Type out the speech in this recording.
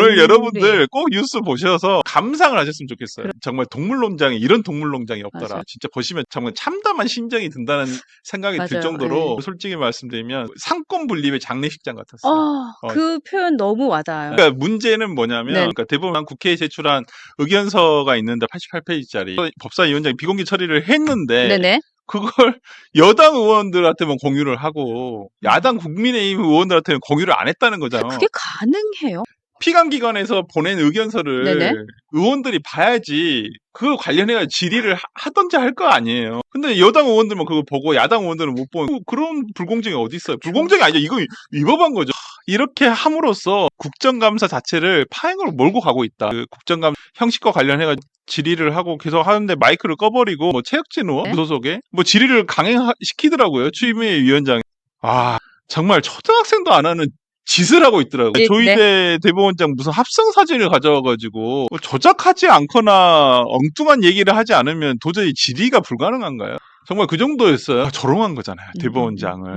오늘 웬일이. 여러분들 꼭 뉴스 보셔서 감상을 하셨으면 좋겠어요. 정말 동물농장에 이런 동물농장이 없더라. 맞아요. 진짜 보시면 정말 참담한 심정이 든다는 생각이 들 맞아요. 정도로 네. 솔직히 말씀드리면 상권 분립의 장례식장 같았어요. 어, 어. 그 표현 너무 와닿아요. 그러니까 문제는 뭐냐면 네. 그러니까 대법원 국회에 제출한 의견서가 있는데 88페이지짜리 법사위원장이 비공개 처리를 했는데 네네. 그걸 여당 의원들한테만 공유를 하고 야당 국민의힘 의원들한테는 공유를 안 했다는 거잖아요. 그게 가능해요? 피감기관에서 보낸 의견서를 네네. 의원들이 봐야지 그거 관련해서 질의를 하- 하던지 할 거 아니에요. 근데 여당 의원들만 그거 보고 야당 의원들은 못 보고 그런 불공정이 어디 있어요? 불공정이 아니죠. 이거 위법한 거죠. 이렇게 함으로써 국정감사 자체를 파행으로 몰고 가고 있다. 그 국정감 형식과 관련해가 질의를 하고 계속 하는데 마이크를 꺼버리고 뭐 최혁진 의원 네. 무소속에 뭐 질의를 강행시키더라고요. 추미애 위원장이. 아 정말 초등학생도 안 하는 짓을 하고 있더라고요. 네, 조희대 대법원장 무슨 합성 사진을 가져와가지고 뭐 조작하지 않거나 엉뚱한 얘기를 하지 않으면 도저히 질의가 불가능한가요? 정말 그 정도였어요. 조롱한 거잖아요. 음, 대법원장을.